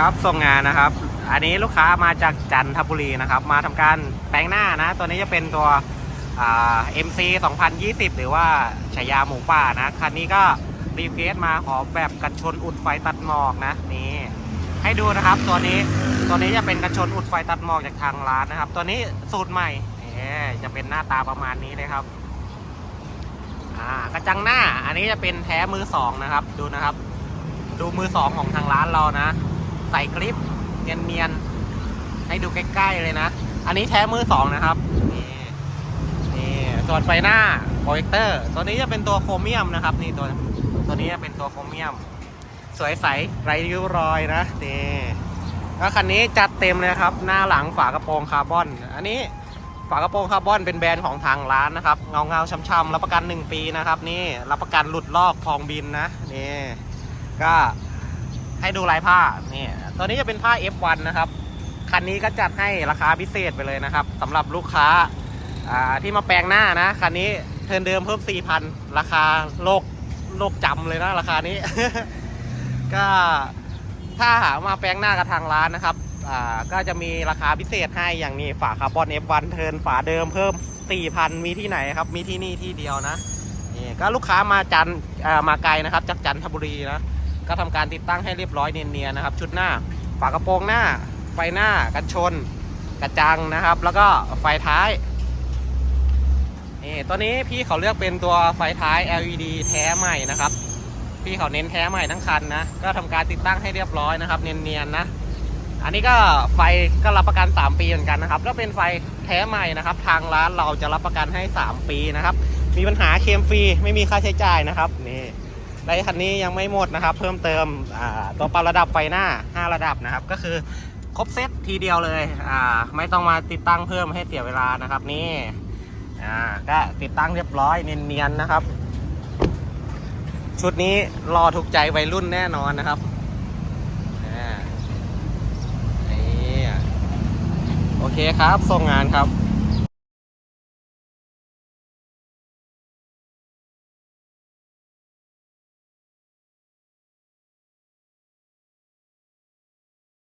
ครับส่งงานนะครับ อันนี้ลูกค้ามาจากจันทบุรีนะครับ มาทำการแปลงหน้านะ ตัวนี้จะเป็นตัวเอ่า MC 2020หรือว่าฉายาหมูป่านะคันนี้ก็รีเควสมาขอแบบกันชนอุดไฟตัดหมอกนะนี่ให้ดูนะครับตัวนี้ตัวนี้จะเป็นกันชนอุดไฟตัดหมอกจากทางร้านนะครับ ตัวนี้สูตรใหม่จะเป็นหน้าตาประมาณนี้เลยครับกระจังหน้าอันนี้จะเป็นแท้มือสองนะครับ ดูนะครับ ดูมือสองของทางร้านเรานะ ใส่คลิปเนียนๆ ให้ดูใกล้ๆเลยนะ อันนี้แท้มือสองนะครับ นี่นี่ส่วนไฟหน้าโปรเจคเตอร์ ตัวนี้จะเป็นตัวโครเมียมนะครับ นี่ตัวตัวนี้จะเป็นตัวโครเมียม สวยใสไร้ริ้วรอยนะนี่แล้วคันนี้จัดเต็มเลยครับ หน้าหลังฝากระโปรงคาร์บอน อันนี้ฝากระโปรงคาร์บอนเป็นแบรนด์ของทางร้านนะครับ เงาเงาช้ำๆรับประกัน 1 ปีนะครับ นี่รับประกันหลุดลอกทองบินนะนี่ก็ ให้ดูลายผ้านี่ตัวนี้จะเป็นผ้า F1 นะครับ คันนี้ก็จัดให้ราคาพิเศษไปเลยนะครับสำหรับลูกค้าที่มาแปลงหน้านะ คันนี้เทินเดิมเพิ่ม 4,000 ราคาโลกโลกจำเลยนะราคานี้ ก็ถ้าหามาแปลงหน้ากับทางร้านนะครับก็จะมีราคาพิเศษให้อย่างนี้ฝาคาร์บอน F1 เทินฝาเดิมเพิ่ม 4,000 มีที่ไหนครับ มีที่นี่ที่เดียวนะนี่ก็ลูกค้ามาจันมาไกลนะครับจากจันทบุรีนะ ก็ทำการติดตั้งให้เรียบร้อยเนียนๆนะครับ ชุดหน้าฝากระโปรงหน้า ไฟหน้ากันชน กระจังนะครับ แล้วก็ไฟท้ายนี่ตัวนี้พี่เขาเลือกเป็นตัวไฟท้าย LED แท้ใหม่นะครับ พี่เขาเน้นแท้ใหม่ทั้งคันนะก็ทำการติดตั้งให้เรียบร้อยนะครับเนียนๆนะอันนี้ก็ไฟก็รับประกัน 3 ปีเหมือนกันนะครับแล้วเป็นไฟแท้ใหม่นะครับ ทางร้านเราจะรับประกันให้ 3 ปีนะครับ มีปัญหาเคลมฟรีไม่มีค่าใช้จ่ายนะครับนี่ ในคันนี้ยังไม่หมดนะครับ เพิ่มเติมตัวปรับระดับไฟหน้า 5 ระดับนะครับ ก็คือครบเซตทีเดียวเลยไม่ต้องมาติดตั้งเพิ่มให้เสียเวลานะครับนี่ก็ติดตั้งเรียบร้อยเนียนๆนะครับ ชุดนี้รอถูกใจวัยรุ่นแน่นอนนะครับนี่โอเคครับส่งงานครับ